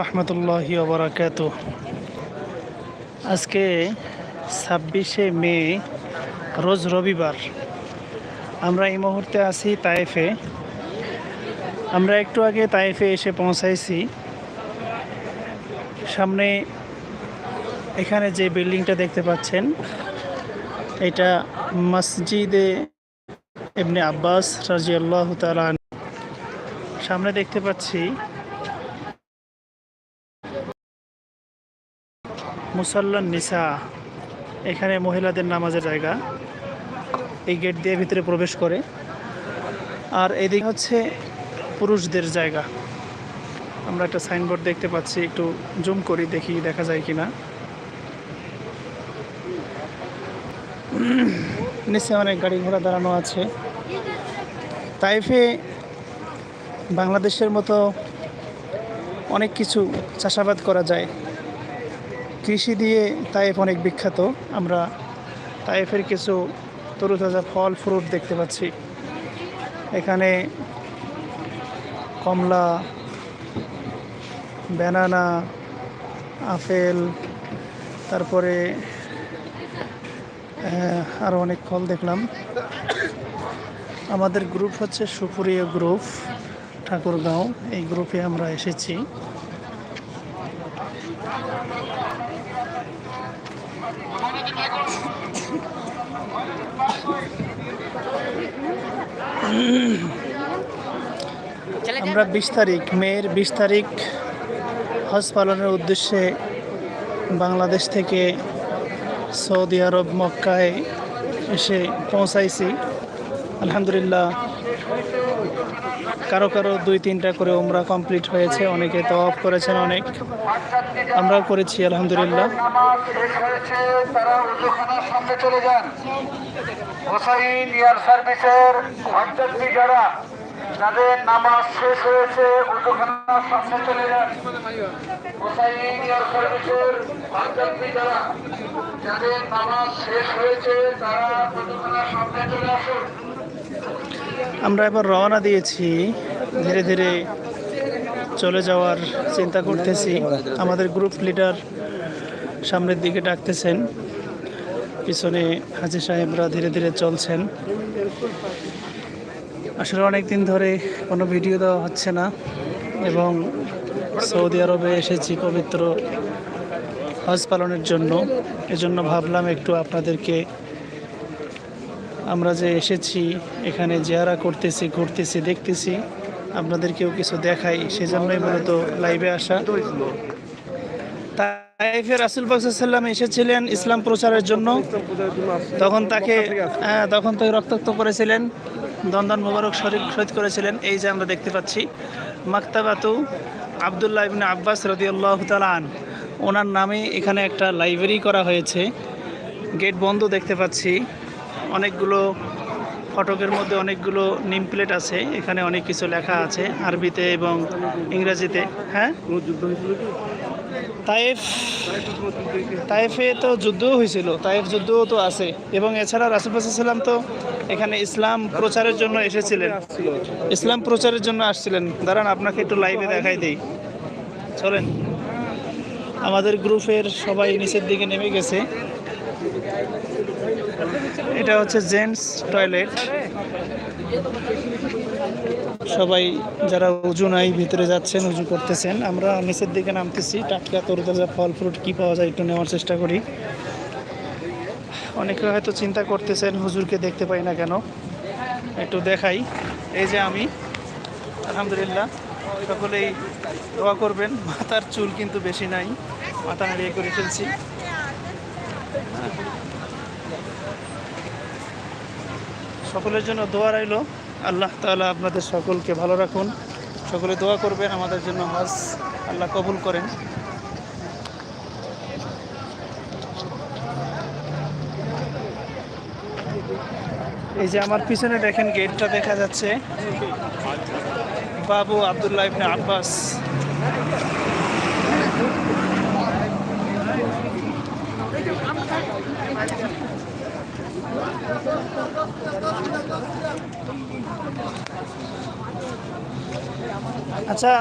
রহমতুল্লাহি ওবরাকাত আজকে ছাব্বিশে মে, রোজ রবিবার। আমরা এই মুহূর্তে আছি তায়েফে আমরা একটু আগে তায়েফে এসে পৌঁছাইছি। সামনে এখানে যে বিল্ডিংটা দেখতে পাচ্ছেন, এটা মসজিদে এমনি আব্বাস রাজিয়াল্লাহ তালা সামনে দেখতে পাচ্ছি মুসাল্লান নিসা, এখানে মহিলাদের নামাজের জায়গা। এই গেট দিয়ে ভিতরে প্রবেশ করে। আর এদিকে হচ্ছে পুরুষদের জায়গা। আমরা একটা সাইনবোর্ড দেখতে পাচ্ছি, একটু জুম করি, দেখি দেখা যায় কি না নিচে অনেক গাড়ি ঘোড়া দাঁড়ানো আছে। তাইফে বাংলাদেশের মতো অনেক কিছু চাষাবাদ করা যায়। কৃষি দিয়ে তাইফ অনেক বিখ্যাত। আমরা তাইফের কিছু তরুতাজা ফল ফ্রুট দেখতে পাচ্ছি। এখানে কমলা ব্যানানা আপেল, তারপরে আরও অনেক ফল দেখলাম। আমাদের গ্রুপ হচ্ছে সুপুরীয় গ্রুপ ঠাকুরগাঁও। এই গ্রুপে আমরা এসেছি। আমরা বিশ তারিখ, মেয়ের বিশ তারিখ, হজ পালনের উদ্দেশ্যে বাংলাদেশ থেকে সৌদি আরব মক্কায় এসে পৌঁছাইছি। আলহামদুলিল্লাহ কারও কারও দুই, তিনটা করে ওমরা কমপ্লিট হয়েছে, অনেকে তো অফ করেছেন অনেক। আমরাও করেছি, আলহামদুলিল্লাহ। চলে যান। সার্ভিসের যারা যাদের নামাজ শেষ হয়েছে সামনে চলে আমরা এবার রওনা দিয়েছি। ধীরে ধীরে চলে যাওয়ার চিন্তা করতেছি। আমাদের গ্রুপ লিডার সামনের দিকে ডাকতেছেন। পিছনে হাজি সাহেবরা ধীরে ধীরে চলছেন। আসলে অনেক দিন ধরে কোনো ভিডিও দেওয়া হচ্ছে না এবং সৌদি আরবে এসেছি পবিত্র হজ পালনের জন্য। এজন্য ভাবলাম একটু আপনাদেরকে, আমরা যে এসেছি, এখানে জিয়ারা করতেছি, ঘুরতেছি, দেখতেছি, আপনাদেরকেও কিছু দেখাই। সেজন্যই মূলত লাইভে আসা। তাইফে রাসুল বাকসাল্লাম এসেছিলেন ইসলাম প্রচারের জন্য। তখন তাকে হ্যাঁ তখন তাকে রক্তাক্ত করেছিলেন। দন্দন মুবারক শরীফ শহীদ করেছিলেন। এই যে আমরা দেখতে পাচ্ছি, মাক্তাবাতু আবদুল্লাহ ইবনে আব্বাস রদিউল্লাহ তালান ওনার নামে এখানে একটা লাইব্রেরি করা হয়েছে। গেট বন্ধ দেখতে পাচ্ছি। অনেকগুলো ফটকের মধ্যে অনেকগুলো নিম প্লেট আছে। এখানে অনেক কিছু লেখা আছে আরবিতে এবং ইংরেজিতে। হ্যাঁ? তাইফ, তাইফে তো যুদ্ধও হয়েছিল, তাইফ যুদ্ধও তো আছে। এবং এছাড়া রাসুলসাল্লাম তো এখানে ইসলাম প্রচারের জন্য এসেছিলেন। ইসলাম প্রচারের জন্য আসছিলেন। দাঁড়ান, আপনাকে একটু লাইভে দেখাই দেই। চলেন। আমাদের গ্রুপের সবাই নিচের দিকে নেমে গেছে। এটা হচ্ছে জেন্টস টয়লেট। সবাই যারা উজু নাই, ভিতরে যাচ্ছেন উজু করতেছেন, আমরা নিচের দিকে নামতেছি। টাটকা তরতাজা ফল ফ্রুট কী পাওয়া যায় একটু নেওয়ার চেষ্টা করি। অনেকে হয়তো চিন্তা করতেছেন, হুজুরকে দেখতে পাই না কেন? একটু দেখাই। এই যে আমি, আলহামদুলিল্লাহ, সকলেই দোয়া করবেন। মাথার চুল কিন্তু বেশি নাই, মাথা নাড়িয়ে করে ফেলছি। সকলের জন্য দোয়া রইল। আল্লাহ তাআলা আপনাদের সকলকে ভালো রাখুন। সকলে দোয়া করবেন, আমাদের জন্য হজ আল্লাহ কবুল করেন। এই যে আমার পিছনে দেখেন গেটটা দেখা যাচ্ছে। বাবু আবদুল্লাহ ইবনে আব্বাস। আচ্ছা